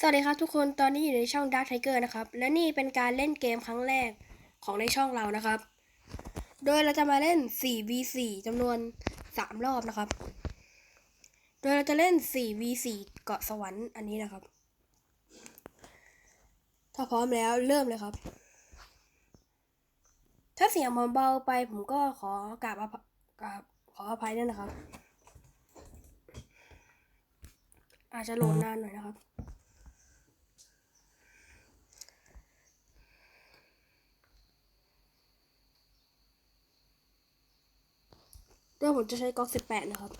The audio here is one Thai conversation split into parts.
สวัสดีครับทุกคนตอนนี้อยู่ในช่อง Dark Tiger นะครับ และนี่เป็นการเล่นเกมครั้งแรกของในช่องเรานะครับ โดยเราจะมาเล่น 4v4 จำนวน 3 รอบนะครับ โดยเราจะเล่น 4v4 เกาะสวรรค์อันนี้นะครับ ถ้าพร้อมแล้วเริ่มเลยครับ ถ้าเสียงผมเบาไปผมก็ขอกราบอภกราบขออภัยด้วยนะครับ อาจจะโหลดนานหน่อยนะครับ เดี๋ยวผมจะใช้ก๊อก18นะครับ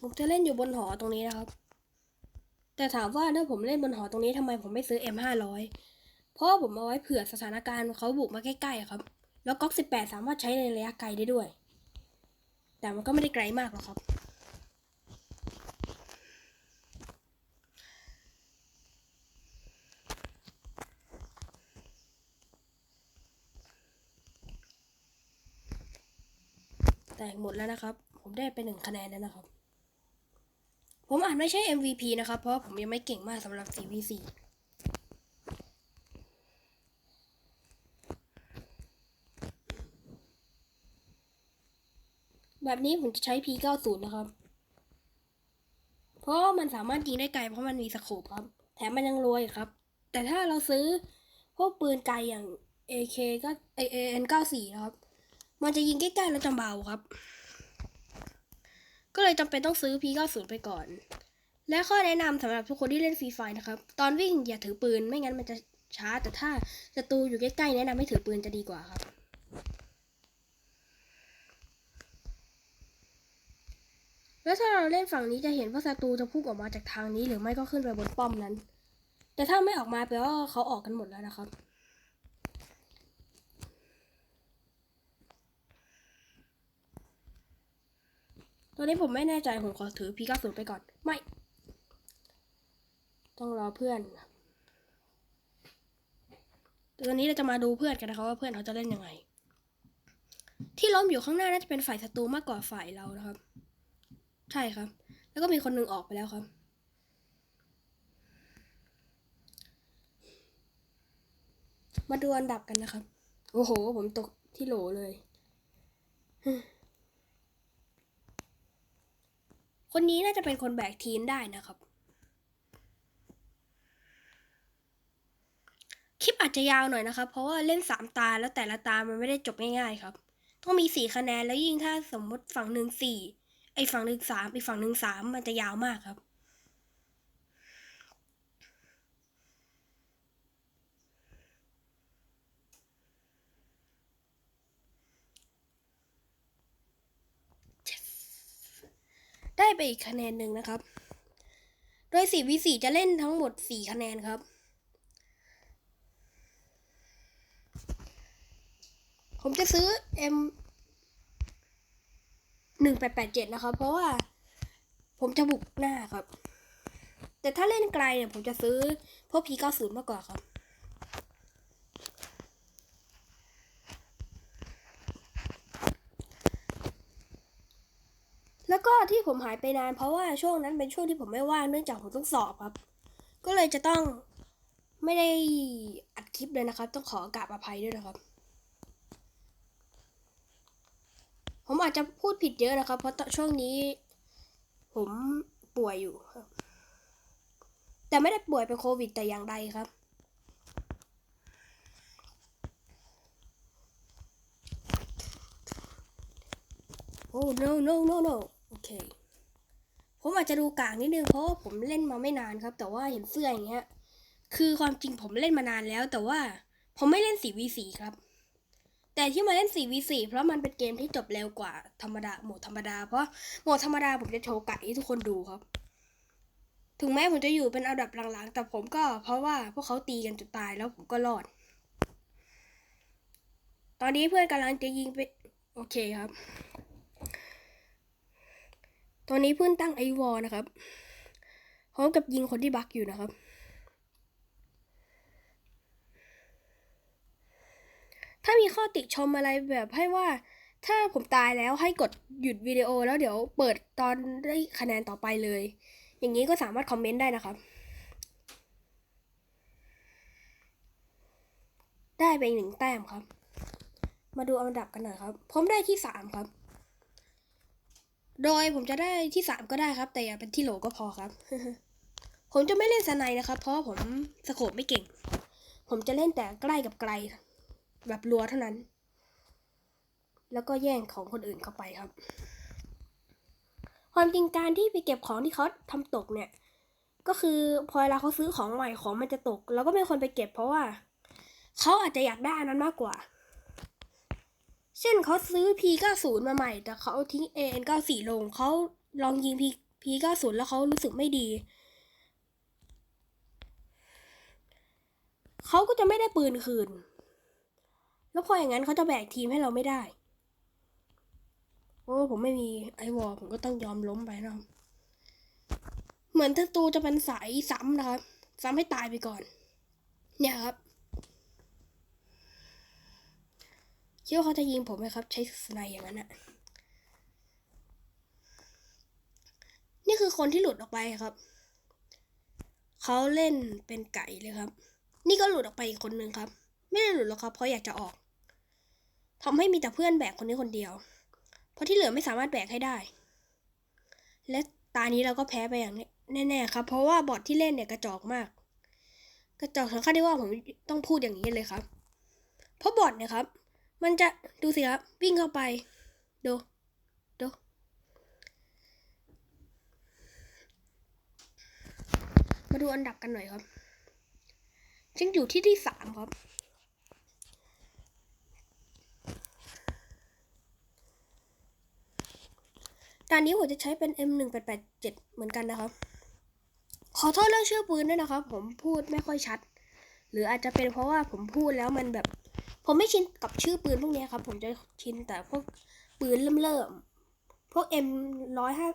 ผมจะเล่นอยู่บนหอตรงนี้นะครับ แต่ถามว่าถ้าผมเล่นบนหอตรงนี้ทำไมผมไม่ซื้อ M500 เพราะผมเอาไว้เผื่อสถานการณ์เขาบุกมาใกล้ๆครับ แล้วก๊อก 18 สามารถใช้ในระยะไกลได้ด้วย แต่มันก็ไม่ได้ไกลมากหรอกครับ แต่หมดแล้วนะครับ ผมได้ไปหนึ่งคะแนนแล้วนะครับ ผมอาจไม่ใช่ MVP นะครับ เพราะผมยังไม่เก่งมากสำหรับ 4v4 แบบนี้ผมจะใช้ P90 นะครับ เพราะมันสามารถยิงได้ไกลเพราะมันมีสโคปครับ แถมมันยังรวยครับ แต่ถ้าเราซื้อพวกปืนไกลอย่าง AK ก็ AN94 นะครับ มันจะยิงใกล้ๆแล้วจะเบาครับ ก็เลยจำเป็นต้องซื้อ P90 ไปก่อน และข้อแนะนำสำหรับทุกคนที่เล่นฟรีไฟนะครับ ตอนวิ่งอย่าถือปืนไม่งั้นมันจะช้าแต่ถ้าศัตรูอยู่ใกล้ๆแนะนำให้ถือปืนจะดีกว่าครับ แล้วถ้าเราเล่นฝั่งนี้จะเห็นว่าศัตรูจะพุ่งออกมาจากทางนี้หรือไม่ก็ขึ้นไปบนป้อมนั้น แต่ถ้าไม่ออกมาแปลว่าเขาออกกันหมดแล้วนะครับ ตอนนี้ผมไม่แน่ใจผมขอถือ P90 ไปก่อน ไม่ ต้องรอเพื่อนตอนนี้เราจะมาดูเพื่อนกันนะครับว่าเพื่อนเขาจะเล่นยังไง ที่ล้มอยู่ข้างหน้าน่าจะเป็นฝ่ายศัตรูมากกว่าฝ่ายเรานะครับ ใช่ครับ แล้วก็มีคนหนึ่งออกไปแล้วครับมาดูอันดับกันนะครับ โอ้โห ผมตกที่โหลเลย คนนี้น่าจะเป็นคนแบกทีมได้นะครับ คลิปอาจจะยาวหน่อยนะครับ เพราะว่าเล่นสามตาแล้วแต่ละตามันไม่ได้จบง่ายๆครับ ต้องมีสี่คะแนนแล้วยิ่งถ้าสมมติฝั่งหนึ่งสี่ ไอฝั่งหนึ่งสามอีกฝั่งหนึ่งสามมันจะยาวมากครับ ได้ไปอีกคะแนนหนึ่งนะครับ โดย 4v4 จะเล่นทั้งหมด4คะแนนครับผมจะซื้อ M 1887นะครับ เพราะว่า ผมจะบุกหน้าครับ แต่ถ้าเล่นไกลเนี่ยผมจะซื้อพวก P90 มากกว่าครับแล้วก็ที่ผมหายไปนานเพราะว่าช่วงนั้นเป็นช่วงที่ผมไม่ว่างเนื่องจากผมต้องสอบครับ ก็เลยจะต้องไม่ได้อัดคลิปเลยนะครับ ต้องขอกราบอภัยด้วยนะครับ ผมอาจจะพูดผิดเยอะนะครับ เพราะช่วงนี้ ผมป่วยอยู่ครับ แต่ไม่ได้ป่วยเป็นโควิดแต่อย่างใดครับ โอ้ no no no no โอเค ผมอาจจะดูกากนิดนึงเพราะว่าผมเล่นมาไม่นานครับ แต่ว่าเห็นเสื้ออย่างเงี้ย คือความจริงผมเล่นมานานแล้ว แต่ว่าผมไม่เล่น 4v4 ครับ แต่ที่มาเล่น 4v4 เพราะมันเป็นเกมที่จบเร็วกว่าธรรมดาโหมดธรรมดา เพราะโหมดธรรมดาผมจะโชว์ไก่ให้ทุกคนดูครับ ถึงแม้ผมจะอยู่เป็นอันดับหลังๆ แต่ผมก็เพราะว่าพวกเขาตีกันจนตายแล้วผมก็รอด ตอนนี้เพื่อนกำลังจะยิงไป โอเคครับ ตอนนี้เพื่อนตั้งไอวอลนะครับพร้อมกับยิงคนที่บักอยู่นะครับ ถ้ามีข้อติชมอะไรแบบให้ว่า ถ้าผมตายแล้วให้กดหยุดวิดีโอแล้วเดี๋ยวเปิดตอนได้คะแนนต่อไปเลย อย่างนี้ก็สามารถคอมเมนต์ได้นะครับ ได้ไปหนึ่งแต้มครับ มาดูอันดับกันหน่อยครับ ผมได้ที่สามครับ โดยผมจะได้ที่สามก็ได้ครับ แต่อย่าเป็นที่โหลก็พอครับ ผมจะไม่เล่นสไนด์นะครับ เพราะผมสโคปไม่เก่ง ผมจะเล่นแต่ใกล้กับไกล แบบรัวเท่านั้น แล้วก็แย่งของคนอื่นเข้าไปครับ ความจริงการที่ไปเก็บของที่เขาทำตกเนี่ย ก็คือพอเวลาเขาซื้อของใหม่ของมันจะตก เราก็ไม่ควรไปเก็บเพราะว่าเขาอาจจะอยากได้อันนั้นมากกว่า เช่นเขาซื้อ P90 มาใหม่ แต่เขาทิ้ง AN94 ลงเขาลองยิง P P90 แล้วเขารู้สึกไม่ดีเขาก็จะไม่ได้ปืนคืน แล้วพออย่างนั้นเขาจะแบกทีมให้เราไม่ได้ โอ้ผมไม่มีไอวอลผมก็ต้องยอมล้มไปนะครับเหมือนศัตรูจะเป็นสายซ้ำนะครับ ซ้ำให้ตายไปก่อน เนี่ยครับคิดว่าเขาจะยิงผมไหมครับ ใช้สไนอย่างนั้นอะนี่คือคนที่หลุดออกไปครับ เขาเล่นเป็นไก่เลยครับ นี่ก็หลุดออกไปอีกคนนึงครับ ไม่ได้หลุดหรอกครับเพราะอยากจะออก ทำให้มีแต่เพื่อนแบกคนนี้คนเดียว เพราะที่เหลือไม่สามารถแบกให้ได้ และตานี้เราก็แพ้ไปอย่างแน่ๆครับ เพราะว่าบอทที่เล่นเนี่ยกระจอกมาก กระจอกถึงขั้นที่ว่าผมต้องพูดอย่างนี้เลยครับ เพราะบอทเนี่ยครับ มันจะดูสิครับวิ่งเข้าไปดูดูมาดูอันดับกันหน่อยครับฉันอยู่ที่ที่สามครับ ตอนนี้ผมจะใช้เป็น M1887 เหมือนกันนะครับ ขอโทษเรื่องชื่อปืนด้วยนะครับ ผมพูดไม่ค่อยชัด หรืออาจจะเป็นเพราะว่าผมพูดแล้วมันแบบ ผมไม่ชินกับชื่อปืนพวกนี้ครับ ผมจะชินแต่พวกปืนเริ่มเริ่มๆพวก M ร้อยห้า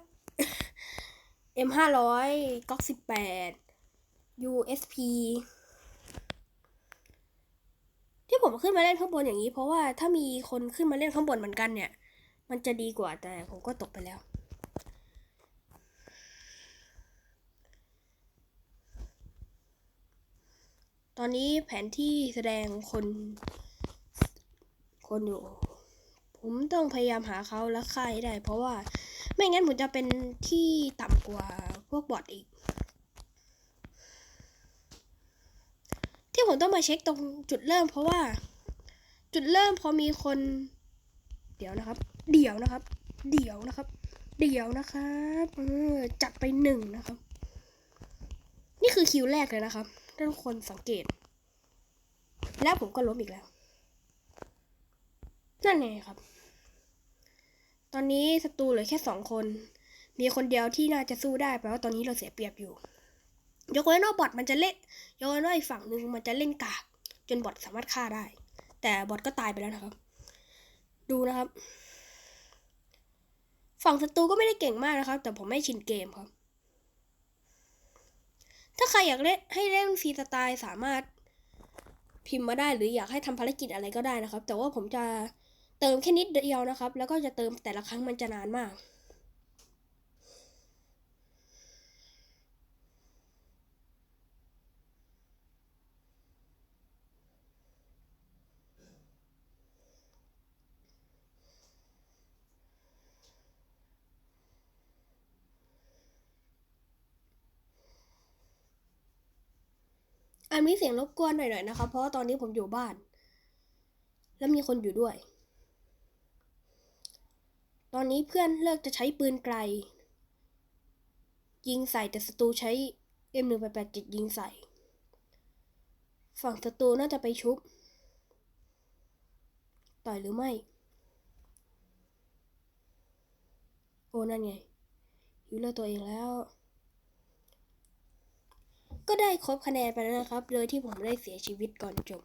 M ห้าร้อยก๊อกสิบแปด USP ที่ผมขึ้นมาเล่นข้างบนอย่างนี้ เพราะว่าถ้ามีคนขึ้นมาเล่นข้างบนเหมือนกันเนี่ย มันจะดีกว่าแต่ผมก็ตกไปแล้ว ตอนนี้แผนที่แสดงคน คนอยู่ ผมต้องพยายามหาเขาและฆ่าให้ได้ เพราะว่าไม่งั้นผมจะเป็นที่ต่ำกว่าพวกบอทอีก ที่ผมต้องมาเช็คตรงจุดเริ่ม เพราะว่า จุดเริ่มพอมีคน เดี๋ยวนะครับ เดี๋ยวนะครับ เดี๋ยวนะครับ เดี๋ยวนะครับเออจัดไปหนึ่งนะครับ นี่คือคิวแรกเลยนะครับ ถ้าทุกคนสังเกต แล้วผมก็ล้มอีกแล้ว นั่นไงครับ ตอนนี้ศัตรูเหลือแค่สองคน มีคนเดียวที่น่าจะสู้ได้แปลว่าตอนนี้เราเสียเปรียบอยู่ ยกเว้นว่าบอทมันจะเล่นยกเว้นว่าอีกฝั่งหนึ่งมันจะเล่นกาก จนบอทสามารถฆ่าได้ แต่บอทก็ตายไปแล้วนะครับ ดูนะครับ ฝั่งศัตรูก็ไม่ได้เก่งมากนะครับ แต่ผมไม่ชินเกมครับ ถ้าใครอยากเล่นให้เล่นฟรีสไตล์สามารถพิมพ์มาได้หรืออยากให้ทำภารกิจอะไรก็ได้นะครับ แต่ว่าผมจะเติมแค่นิดเดียวนะครับ แล้วก็จะเติมแต่ละครั้งมันจะนานมาก อันมีเสียงรบกวนหน่อยๆนะครับเพราะว่าตอนนี้ผมอยู่บ้าน แล้วมีคนอยู่ด้วย ตอนนี้เพื่อนเลิกจะใช้ปืนไกล ยิงใส่แต่ศัตรูใช้ M187 ยิงใส่ ฝั่งศัตรูน่าจะไปชุบ ต่อยหรือไม่ โอ้นั่นไงอยู่เลือกตัวเองแล้ว ก็ได้ครบคะแนนไปแล้วนะครับ โดยที่ผมได้เสียชีวิตก่อนจบ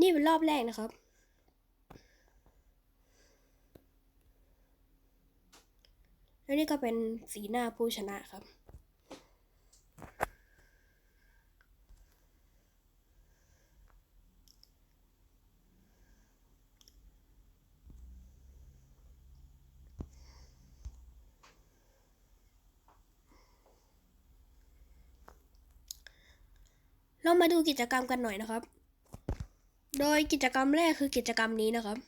นี่เป็นรอบแรกนะครับ แล้วนี่ก็เป็นสีหน้าผู้ชนะครับ เรามาดูกิจกรรมกันหน่อยนะครับ โดยกิจกรรมแรกคือกิจกรรมนี้นะครับ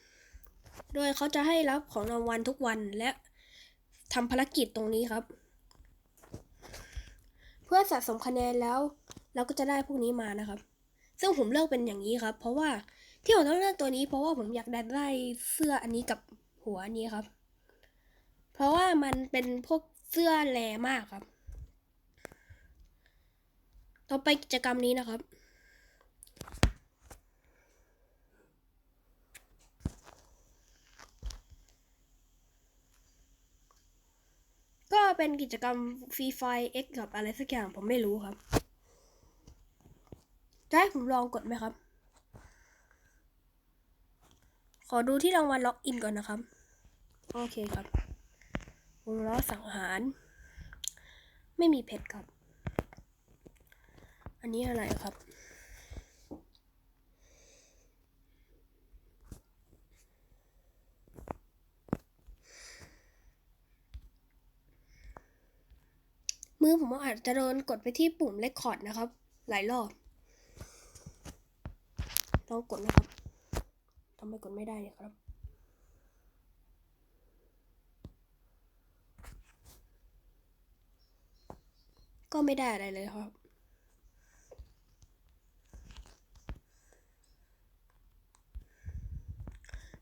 โดยเขาจะให้รับของรางวัลทุกวันและทำภารกิจตรงนี้ครับ เพื่อสะสมคะแนนแล้วเราก็จะได้พวกนี้มานะครับ ซึ่งผมเลือกเป็นอย่างนี้ครับ เพราะว่าที่ผมต้องเลือกตัวนี้เพราะว่าผมอยากได้เสื้ออันนี้กับหัวอันนี้ครับ เพราะว่ามันเป็นพวกเสื้อแรมากครับ ต่อไปกิจกรรมนี้นะครับ ก็เป็นกิจกรรมฟรีไฟ X กับอะไรสักอย่างผมไม่รู้ครับ จะให้ผมลองกดไหมครับ ขอดูที่รางวัลล็อกอินก่อนนะครับ โอเคครับวงล้อสังหาร ไม่มีเพชรครับ อันนี้อะไรครับ มือผมอาจจะโดนกดไปที่ปุ่มเลคคอร์ดนะครับ หลายรอบลองกดนะครับทำไมกดไม่ได้เนี่ยครับก็ไม่ได้อะไรเลยครับ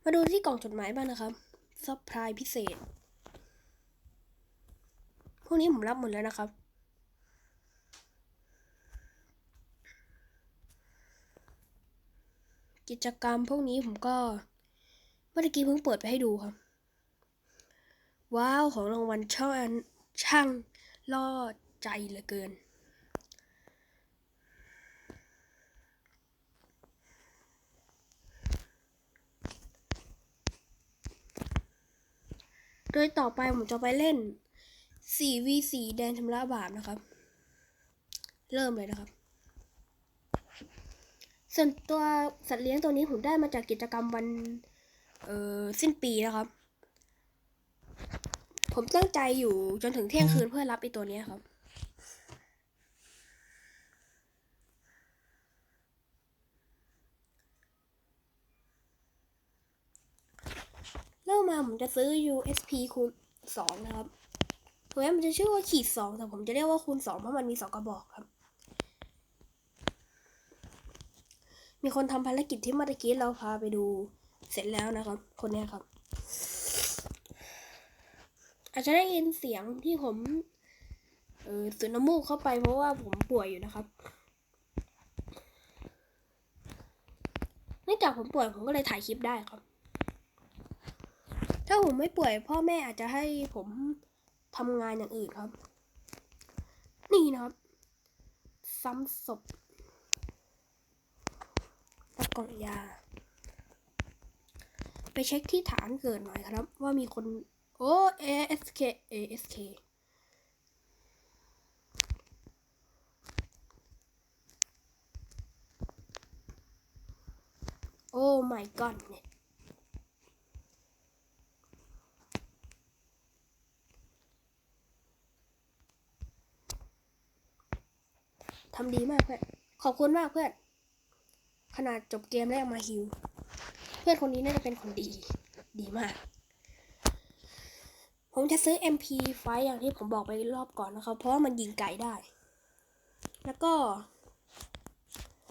มาดูที่กล่องจดหมายบ้างนะครับซัพพลายพิเศษ พวกนี้ผมรับหมดแล้วนะครับ กิจกรรมพวกนี้ผมก็ เมื่อกี้เพิ่งเปิดไปให้ดูครับ ว้าว ของรางวัลช่างช่างล่อใจเหลือเกิน โดยต่อไปผมจะไปเล่น 4v4 แดนชำระบาปนะครับ เริ่มเลยนะครับ ส่วนตัวสัตว์เลี้ยงตัวนี้ผมได้มาจากกิจกรรมวันเอ่อสิ้นปีนะครับ ผมตั้งใจอยู่จนถึงเที่ยงคืนเพื่อรับไอตัวนี้ครับ ริ่มมาผมจะซื้อ USP คูณสองนะครับถึงแม้มันจะชื่อว่าขีดสองแต่ผมจะเรียกว่าคูณสองเพราะมันมีสองกระบอกครับ มีคนทำภารกิจที่เมื่อกี้เราพาไปดูเสร็จแล้วนะครับ คนเนี้ยครับ อาจจะได้ยินเสียงที่ผม เออสูดน้ำมูกเข้าไปเพราะว่าผมป่วยอยู่นะครับเนื่องจากผมป่วยผมก็เลยถ่ายคลิปได้ครับาผมไม่ป่วย พ่อแม่อาจจะให้ผมทำงานอย่างอื่นครับ นี่นะครับ ซ้ำศพและกล่องยา ไปเช็คที่ฐานเกิดหน่อยครับ ว่ามีคนโอ้ ASK ASK โอ้ my god เนี่ย ทำดีมากเพื่อน ขอบคุณมากเพื่อน ขนาดจบเกมแล้วยังมาฮิว เพื่อนคนนี้น่าจะเป็นคนดี ดีมาก ผมจะซื้อ MP ไฟอย่างที่ผมบอกไปรอบก่อนนะครับ เพราะว่ามันยิงไกลได้ แล้วก็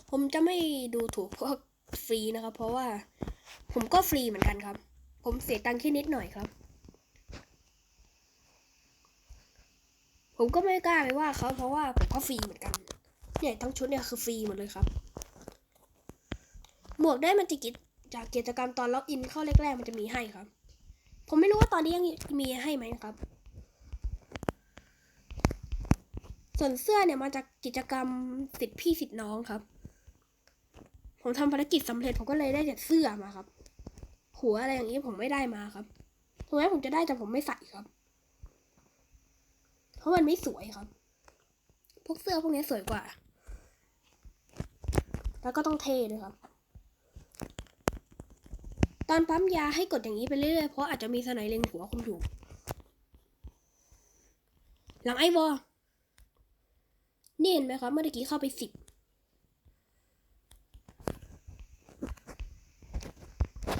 ผมจะไม่ดูถูกพวกฟรีนะครับ เพราะว่าผมก็ฟรีเหมือนกันครับ ผมเสียตังค์แค่นิดหน่อยครับผมก็ไม่กล้าไปว่าเขาเพราะว่าผมก็ฟรีเหมือนกัน เนี่ทั้งชุดเนี่ยคือฟรีหมดเลยครับ หมวกได้มันจะกิจจากกิจกรรมตอนล็อกอินเข้าแรกๆมันจะมีให้ครับ ผมไม่รู้ว่าตอนนี้ยังมีให้ไหมครับ ส่วนเสื้อเนี่ยมาจากกิจกรรมสิทธิพี่สิทธิน้องครับ ผมทำภารกิจสำเร็จผมก็เลยได้แต่เสื้อมาครับ หัวอะไรอย่างนี้ผมไม่ได้มาครับถึงแม้ผมจะได้แต่ผมไม่ใส่ครับเพราะมันไม่สวยครับ พวกเสื้อพวกนี้สวยกว่า แล้วก็ต้องเทด้วยครับ ตอนปั๊มยาให้กดอย่างนี้ไปเรื่อยๆ เพราะอาจจะมีสไนเล็งหัวคุณอยู่ หลังไอวอลนี่เห็นไหมครับ เมื่อกี้เข้าไปสิบ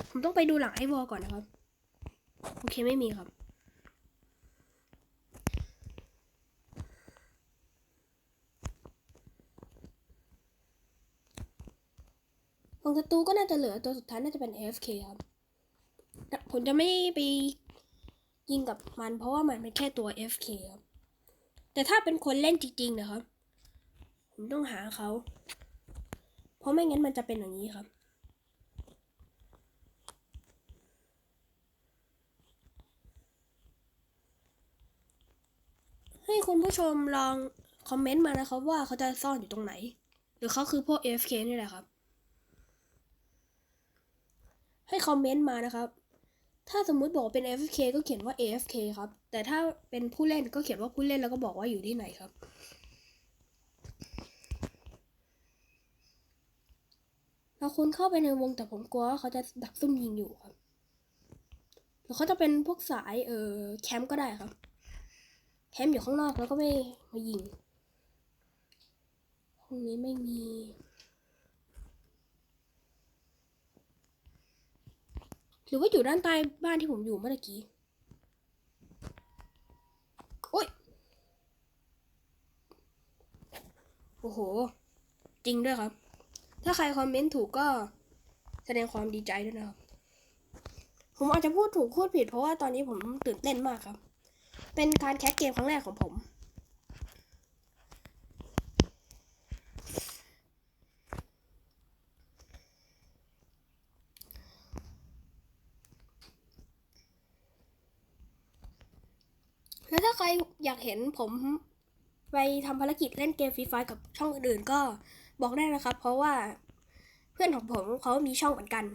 ผมต้องไปดูหลังไอวอลก่อนนะครับ โอเคไม่มีครับ ของศัตรูก็น่าจะเหลือตัวสุดท้ายน่าจะเป็น AFK ครับ ผมจะไม่ไปยิงกับมัน เพราะว่ามันเป็นแค่ตัว FK ครับ แต่ถ้าเป็นคนเล่นจริงๆนะครับ ผมต้องหาเขา เพราะไม่งั้นมันจะเป็นอย่างนี้ครับ ให้คุณผู้ชมลองคอมเมนต์มานะครับว่าเขาจะซ่อนอยู่ตรงไหน หรือเขาคือพวก AFK นี่แหละครับ ให้คอมเมนต์มานะครับ ถ้าสมมุติบอกเป็น AFK ก็เขียนว่า AFK ครับ แต่ถ้าเป็นผู้เล่นก็เขียนว่าผู้เล่นแล้วก็บอกว่าอยู่ที่ไหนครับ เราควรเข้าไปในวงแต่ผมกลัวว่าเขาจะดักซุ่มยิงอยู่ครับหรือเขาจะเป็นพวกสายเออแคมป์ก็ได้ครับ แคมป์อยู่ข้างนอกแล้วก็ไม่มายิงห้องนี้ไม่มี รือว่าอยู่ด้านใต้บ้านที่ผมอยู่เมื่อกี้โอ้ยโอ้โห จริงด้วยครับ ถ้าใครคอมเมนต์ถูกก็แสดงความดีใจด้วยนะครับ ผมอาจจะพูดถูกพูดผิดเพราะว่าตอนนี้ผมตื่นเต้นมากครับ เป็นการแคสเกมครั้งแรกของผม แล้วถ้าใครอยากเห็นผมไปทำภารกิจเล่นเกมฟรีไฟกับช่องอื่นๆก็บอกได้นะครับ เพราะว่าเพื่อนของผมเขามีช่องเหมือนกัน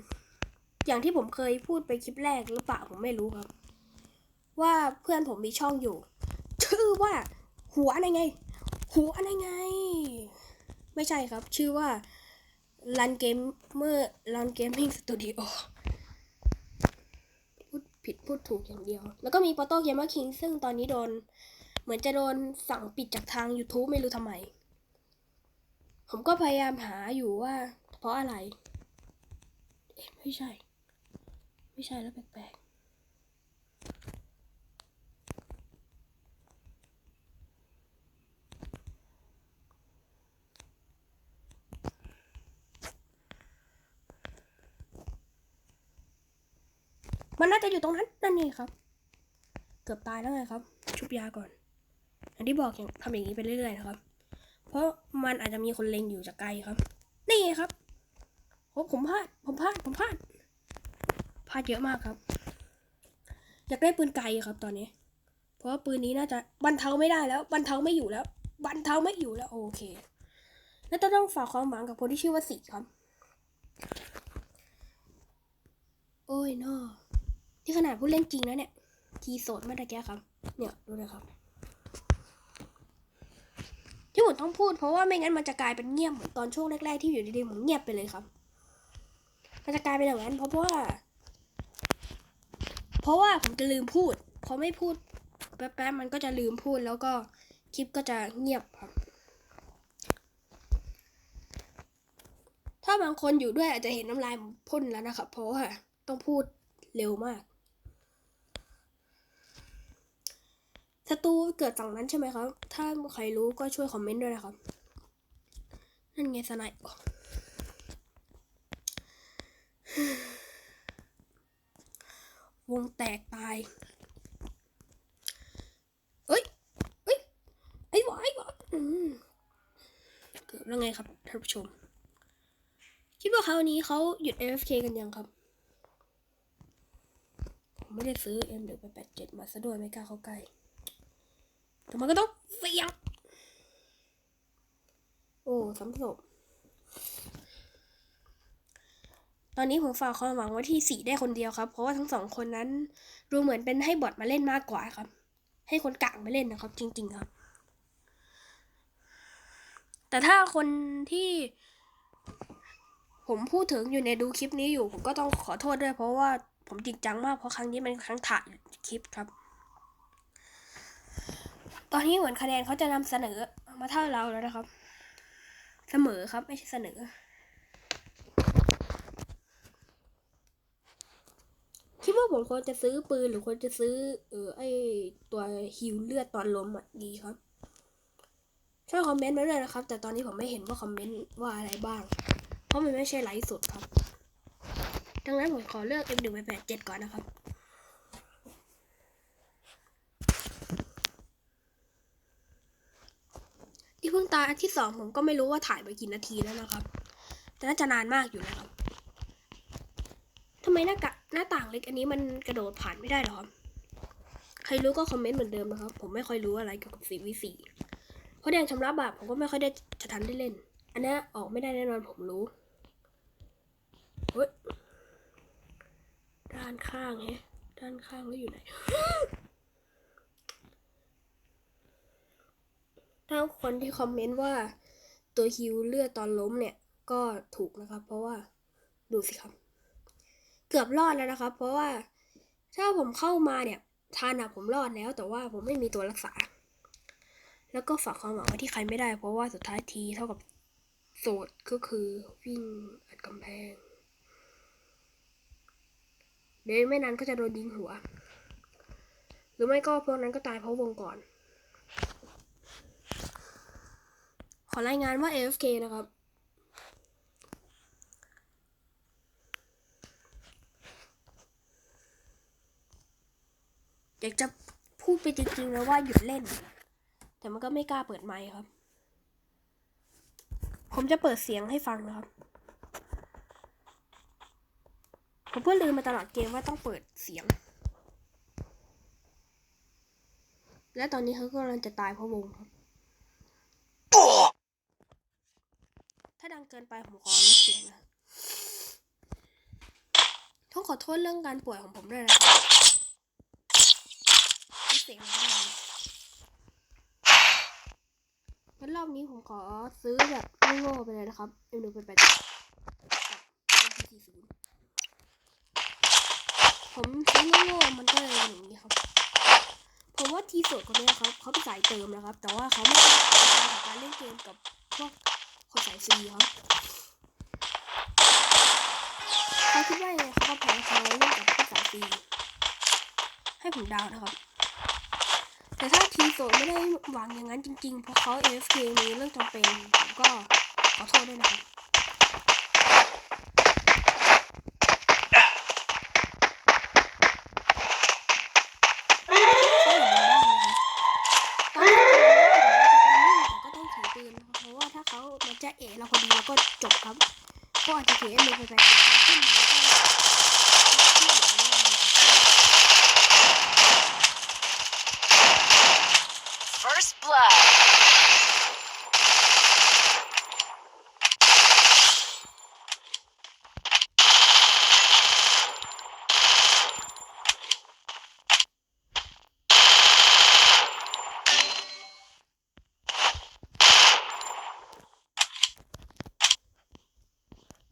อย่างที่ผมเคยพูดไปคลิปแรกหรือเปล่าผมไม่รู้ครับ ว่าเพื่อนผมมีช่องอยู่ ชื่อว่า หัวอะไรไง หัวอะไรไง ไม่ใช่ครับ ชื่อว่า Run Gamer Run Gaming Studio พูด ผิดพูดถูกอย่างเดียว แล้วก็มี p o t o Gamer King ซึ่งตอนนี้โดน เหมือนจะโดนสั่งปิดจากทาง YouTube ไม่รู้ทำไม ผมก็พยายามหาอยู่ว่า เพราะอะไร เอ๊ะไม่ใช่ ไม่ใช่แล้วแปลกๆ มันน่าจะอยู่ตรงนั้น นั่นนี่ครับ เกือบตายแล้วไงครับ ชุบยาก่อนอย่างที่บอกอย่างทำอย่างนี้ไปเรื่อยๆนะครับ เพราะมันอาจจะมีคนเล็งอยู่จากไกลครับ นี่ครับโอ้ผมพลาด ผมพลาด ผมพลาด พลาดเยอะมากครับ อยากได้ปืนไกลครับตอนนี้ เพราะว่าปืนนี้น่าจะบรรเทาไม่ได้แล้วบรรเทาไม่อยู่แล้วบรรเทาไม่อยู่แล้วโอเค แล้วต้องฝากความหวังกับคนที่ชื่อว่าสิครับ โอ้ยนอ ที่ขนาดผู้เล่นจริงนะเนี่ย ทีโสดมื่อตะกี้ครับ เนี่ยดูเลยครับ ที่ผมต้องพูดเพราะว่าไม่งั้นมันจะกลายเป็นเงียบเหมือนตอนช่วงแรกๆที่อยู่ดีๆผมเงียบไปเลยครับ มันจะกลายเป็นอย่างนั้น เพราะว่า เพราะว่าผมจะลืมพูด พอไม่พูดแป๊บๆมันก็จะลืมพูดแล้วก็คลิปก็จะเงียบครับ ถ้าบางคนอยู่ด้วยอาจจะเห็นน้ำลายผมพ่นแล้วนะครับ เพราะว่าต้องพูดเร็วมาก ศัตรูเกิดฝั่งนั้นใช่ไหมครับ ถ้าใครรู้ก็ช่วยคอมเมนต์ด้วยนะครับ นั่นไงสไนป์วงแตกตาย เอ้ย เอ้ย ไอ้หวายหวายเกิดแล้วไงครับท่านผู้ชม คิดว่าคราวนี้เขาหยุด AFK กันยังครับ ผมไม่ได้ซื้อ M 1 8 7มาซะด้วยไม่กล้าเข้าใกล้ แต่มันก็ต้องเสียงโอ้สำศพตอนนี้ผมฝากความหวังไว้ที่สีได้คนเดียวครับ เพราะว่าทั้งสองคนนั้นดูเหมือนเป็นให้บอทมาเล่นมากกว่าครับ ให้คนกลางมาเล่นนะครับ จริง ๆ ครับ แต่ถ้าคนที่ผมพูดถึงอยู่ในดูคลิปนี้อยู่ ผมก็ต้องขอโทษด้วย เพราะว่าผมจริงจังมากเพราะครั้งนี้เป็นครั้งถ่ายคลิปครับ ตอนนี้เหมือนคะแนนเขาจะนำเสนอมาเท่าเราแล้วนะครับ เสมอครับไม่ใช่เสนอผมควรจะซื้อปืนหรือควรจะซื้อ เออไอตัวฮิวเลือดตอนล้มอะดีครับ ช่วยคอมเมนต์มาด้วยนะครับ แต่ตอนนี้ผมไม่เห็นว่าคอมเมนต์ว่าอะไรบ้าง เพราะมันไม่ใช่ไลฟ์สดครับ ดังนั้นผมขอเลือก M1 ไป87ก่อนนะครับ ที่เพิ่งตายอันที่สองผมก็ไม่รู้ว่าถ่ายไปกี่นาทีแล้วนะครับ แต่น่าจะนานมากอยู่นะครับทำไมหน้ากะหน้าต่างเล็กอันนี้มันกระโดดผ่านไม่ได้หรอครับ ใครรู้ก็คอมเมนต์เหมือนเดิมนะครับ ผมไม่ค่อยรู้อะไรเกี่ยวกับสีวิสีเพราะแดงชำระบาปผมก็ไม่ค่อยได้จะทันได้เล่น อันนี้ออกไม่ได้แน่นอนผมรู้เฮ้ยด้านข้างแฮะด้านข้างแล้วอยู่ไหน ถ้าคนที่คอมเมนต์ว่าตัวฮิวเลือดตอนล้มเนี่ยก็ถูกนะครับ เพราะว่าดูสิครับ เกือบรอดแล้วนะครับ เพราะว่าถ้าผมเข้ามาเนี่ยทานอะผมรอดแล้ว แต่ว่าผมไม่มีตัวรักษา แล้วก็ฝากความหวังไว้ที่ใครไม่ได้ เพราะว่าสุดท้ายทีเท่ากับโสดก็คือวิ่งอัดกำแพงเดี๋ยวไม่นานก็จะโดนยิงหัว หรือไม่ก็พวกนั้นก็ตายเพราะวงก่อน ขอรายงานว่า AFK นะครับ อยากจะพูดไปจริงๆแล้วว่าหยุดเล่น แต่มันก็ไม่กล้าเปิดไมค์ครับ ผมจะเปิดเสียงให้ฟังนะครับ ผมเพิ่งลืมมาตลอดเกมว่าต้องเปิดเสียง และตอนนี้เขากำลังจะตายเพราะวงครับ ถ้าดังเกินไปผมขอลดเสียงนะต้องขอโทษเรื่องการป่วยของผมด้วยนะครับเสียงไม่ได้งั้นรอบนี้ผมขอซื้อแบบโง่ๆไปเลยนะครับเอ็มดูไปไปกับ MP40 ผมซื้อโง่ๆมันก็เลยเป็นอย่างนี้ครับ ผมว่าทีสุดคนนี้ครับเขาเป็นสายเติมนะครับ แต่ว่าเขาไม่ได้การเล่นเกมกับพวก สายซีครับเขาคิดว่ายังไงเขาก็แพ้เขาเล่นกับพี่สายซีให้ผมดาวนะครับ แต่ถ้าทีโซไม่ได้หวังอย่างนั้นจริงๆ เพราะเขา AFK มีเรื่องจำเป็นผมก็ขอโทษด้วยนะครับ เขาอยู่ในบ้านนะครับตอนที่ผมว่าผมจะเป็นวิ่งแต่ก็ต้องถือปืนนะครับเพราะว่าถ้าเขามาจะเอะเราพอดีเราก็จบครับก็อาจจะเสียเลยไปไปขึ้นมาแล้วก็ First blood.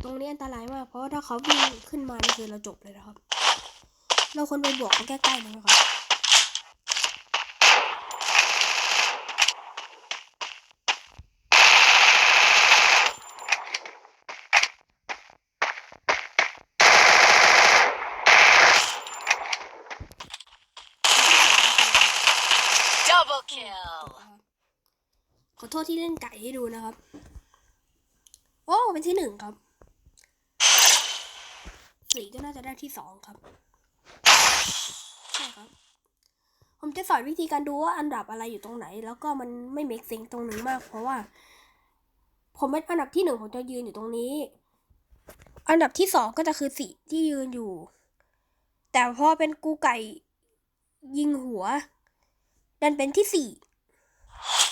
ตรงนี้อันตรายมาก เพราะว่าถ้าเขาวิ่งขึ้นมานี่คือเราจบเลยนะครับ เราควรไปบวกเขาใกล้ๆเลยนะครับ Double kill. ขอโทษที่เล่นไก่ให้ดูนะครับ โอ้ เป็นที่หนึ่งครับสีก็ น่าจะได้ที่สองครับใช่ครับ ผมจะสอนวิธีการดูว่าอันดับอะไรอยู่ตรงไหน แล้วก็มันไม่เมคเซงตรงนี้มาก เพราะว่า ผมเป็นอันดับที่หนึ่งผมจะยืนอยู่ตรงนี้ อันดับที่สองก็จะคือสีที่ยืนอยู่ แต่พอเป็นกูไก่ยิงหัว ดันเป็นที่สี่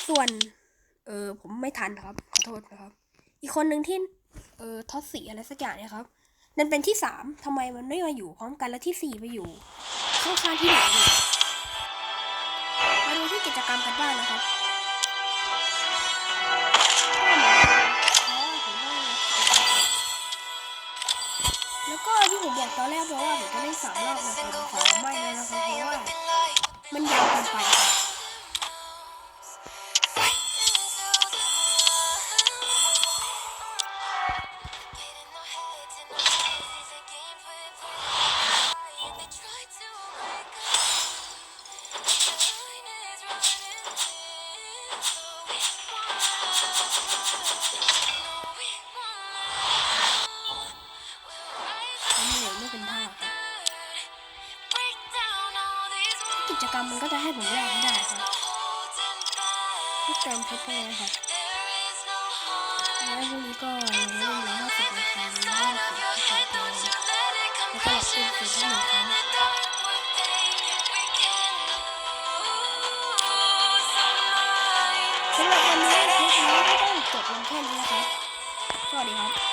ส่วน เออผมไม่ทันครับ ขอโทษนะครับ อีกคนหนึ่งที่ เออทอดสีอะไรสักอย่างเนี่ยครับ นั่นเป็นที่สามทำไมมันไม่มาอยู่พร้อมกันแล้วที่สี่ไปอยู่ข้างๆที่หนึ่งอยู่มาดูที่กิจกรรมกันบ้างนะครับแล้วก็ที่ผมบอกตอนแรกเพราะว่าผมจะเล่นสามรอบนะครับขอไม่เลยนะครับเพราะว่ามันยาวเกินไป ส